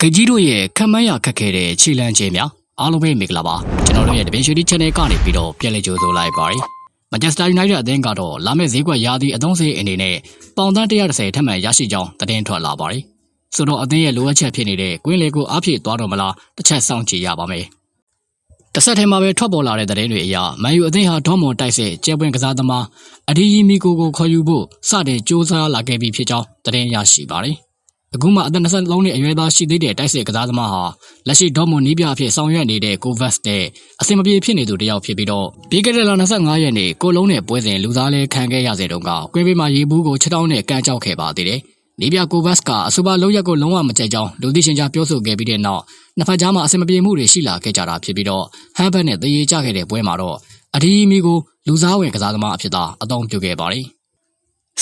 ကကြီးတို့ရဲ့ခက်မန်းရခက်ခဲတဲ့ခြေလမ်းခြင်းများအားလုံးပဲမင်္ဂလာပါကျွန်တော်တို့ရဲ့တပင်ရွှေဒီ channel ကနေပြီးတော့ပြန်လည်ကြိုဆိုလိုက်ပါရစေမန်ချက်စတာယူနိုက်တက်အသင်းကတော့လာမယ့်ဈေးကွက်ရာသီအသုံးစရိတ်အနေနဲ့ပေါင်သန်း130ထပ်မံရရှိကြောင်းသတင်းထွက်လာပါတယ်ဆိုတော့အသင်းရဲ့လိုအပ်ချက်ဖြစ်နေတဲ့ကွင်းလေကိုအားဖြည့်သွားတော့မလားတစ်ချက်စောင့်ကြည့်ရပါမယ်တစ်ဆက်တည်းမှာပဲထွက်ပေါ်လာတဲ့သတင်းတွေအရမန်ယူအသင်းဟာဒေါ်မွန်တိုက်စစ်ကျဲပွင့်ကစားသမားအဒီယီမီကိုကိုခေါ်ယူဖို့စတင်စ조사လာခဲ့ပြီးဖြစ်ကြောင်းသတင်းရရှိပါတယ် အခုမှအသက်23နှစ်အရွယ်သားရှိသေးတဲ့တိုက်စစ်ကစားသမားဟာလက်ရှိဒေါ်မွန်နီးပြအဖြစ်ဆောင်ရွက်နေတဲ့ကိုဗတ်စ်နဲ့အဆင်မပြေဖြစ်နေသူတစ်ယောက်ဖြစ်ပြီးတော့ပြီးခဲ့တဲ့လ25ရက်နေ့ကိုလုံးနဲ့ပွဲစဉ်လူသားလဲခံခဲ့ရစေတုန်းကကွင်းပေးမှာရေဘူးကိုချက်တောင်းနဲ့ကန်ကြောက်ခဲ့ပါသေးတယ်။နီးပြကိုဗတ်စ်ကအဆိုပါလုံးရက်ကိုလုံးဝမကြိုက်ကြောင်းလူသိရှင်ကြားပြောဆိုခဲ့ပြီးတဲ့နောက်နှစ်ဖက်ကြားမှာအဆင်မပြေမှုတွေရှိလာခဲ့ကြတာဖြစ်ပြီးတော့ဟမ်ဘတ်နဲ့တရေကြခဲ့တဲ့ပွဲမှာတော့အဒီမီကိုလူစားဝင်ကစားသမားအဖြစ်သာအသုံးပြုခဲ့ပါတယ်။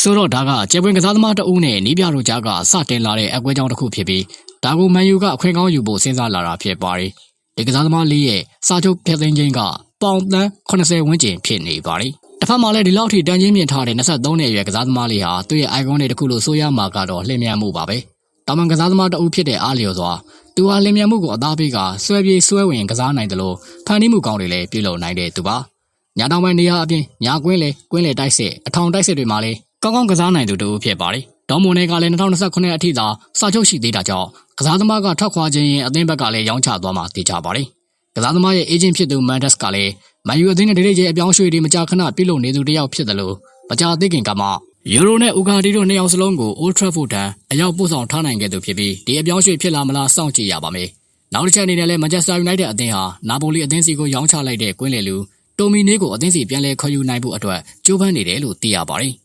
ဆိုတော့ဒါကကျေပွင့်ကစားသမားတအုပ်နဲ့နီးပြတို့ကြားကစတင်လာတဲ့အကွဲကြောင်းတစ်ခုဖြစ်ပြီးဒါကိုမန်ယူကအခွင့်ကောင်းယူဖို့စဉ်းစားလာတာဖြစ်ပါတယ်။ဒီကစားသမားလေးရဲ့စာချုပ်ဖျက်သိမ်းခြင်းကပေါင်သန်း80ဝန်းကျင်ဖြစ်နေပါတယ်။တစ်ဖက်မှာလည်းဒီလောက်ထိတန်ချင်းမြင့်ထားတဲ့23နှစ်အရွယ်ကစားသမားလေးဟာသူ့ရဲ့ icon တွေတစ်ခုလို့ဆိုရမှာကတော့လျင်မြန်မှုပါပဲ။တာမန်ကစားသမားတအုပ်ဖြစ်တဲ့အားလျော်စွာသူဟာလျင်မြန်မှုကိုအသားပေးကဆွဲပြေးဆွဲဝင်ကစားနိုင်တယ်လို့ဖန်တီးမှုကောင်းတွေလည်းပြုလုပ်နိုင်တဲ့သူပါ။ညာတောင်ပိုင်းနေရာအပြင်ညာကွင်းလေကွင်းလေတိုက်စစ်အထောင်တိုက်စစ်တွေမှာလည်း ကောင်းကောင်းကစားနိုင်သူတူဖြစ်ပါတယ်။ဒေါ်မွန်နယ်ကလည်း2029အထိသာစာချုပ်ရှိသေးတာကြောင့်ကစားသမားကထွက်ခွာခြင်းရင်အသင်းဘက်ကလည်းရောင်းချသွားမှာသိကြပါတယ်။ကစားသမားရဲ့အေဂျင့်ဖြစ်သူမန်ဒက်စ်ကလည်းမန်ယူအသင်းနဲ့ဒိတ်ဒိတ်ကျအပြောင်းရွှေ့တွေမကြာခဏပြုလုပ်နေသူတစ်ယောက်ဖြစ်တယ်လို့မကြာသေးခင်ကမှယူရိုနဲ့ဥကာဒီတို့နှစ်ယောက်စလုံးကို Old Trafford ထံအရောက်ပို့ဆောင်ထားနိုင်ခဲ့သူဖြစ်ပြီးဒီအပြောင်းရွှေ့ဖြစ်လာမလားစောင့်ကြည့်ရပါမယ်။နောက်တစ်ချက်အနေနဲ့လည်း Manchester United အသင်းဟာနာပိုလီအသင်းစီကိုရောင်းချလိုက်တဲ့ကွင်းလေလူတိုမီနီကိုအသင်းစီပြန်လည်ခေါ်ယူနိုင်ဖို့အတွက်ကြိုးပမ်းနေတယ်လို့သိရပါတယ်။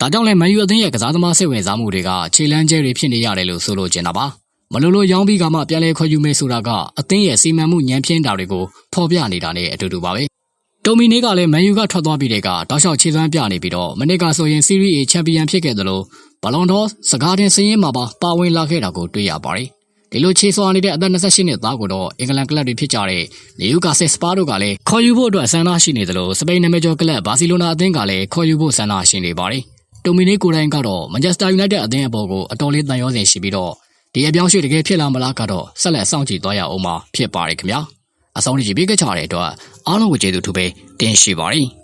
ဒါကြောင့်လည်းမန်ယူအသင်းရဲ့ကစားသမားစိတ်ဝင်စားမှုတွေကခြေလမ်းကျဲတွေဖြစ်နေရတယ်လို့ဆိုလိုချင်တာပါ။မလိုလိုရောင်းပြီးကမှပြန်လည်ခေါ်ယူမယ်ဆိုတာကအသင်းရဲ့စီမံမှုညံပြင်းတာတွေကိုဖော်ပြနေတာနဲ့အတူတူပါပဲ။တိုမီနီကလည်းမန်ယူကထွက်သွားပြီးတဲ့ကတောက်လျှောက်ခြေစွမ်းပြနေပြီးတော့မနစ်ကဆိုရင် Serie A ချန်ပီယံဖြစ်ခဲ့တယ်လို့ဘလွန်ဒေါစကားတင်စည်ရင်မှာပါပါဝင်လာခဲ့တာကိုတွေ့ရပါတယ်။ဒီလိုခြေစွမ်းနေတဲ့အသက်28နှစ်သားကိုတော့အင်္ဂလန်ကလပ်တွေဖြစ်ကြတဲ့နယူကာဆယ်စပါတို့ကလည်းခေါ်ယူဖို့အတွက်ဆန္ဒရှိနေတယ်လို့စပိန်နာမည်ကျော်ကလပ်ဘာစီလိုနာအသင်းကလည်းခေါ်ယူဖို့ဆန္ဒရှိနေပါတယ်။ တိုမီနီကိုယ်တိုင်ကတော့မန်ချက်စတာယူနိုက်တက်အသင်းအပေါ်ကိုအတော်လေးတန်ရောစင်ရှိပြီးတော့ဒီအပြောင်းရွှေ့တကယ်ဖြစ်လာမလားကတော့ဆက်လက်စောင့်ကြည့်သွားရအောင်မှာဖြစ်ပါတယ်ခင်ဗျာ။အဆုံးထိကြည့်ပေးကြတဲ့အတွက်အားလုံးကိုကျေးဇူးထူးပဲတင်ရှိပါတယ်။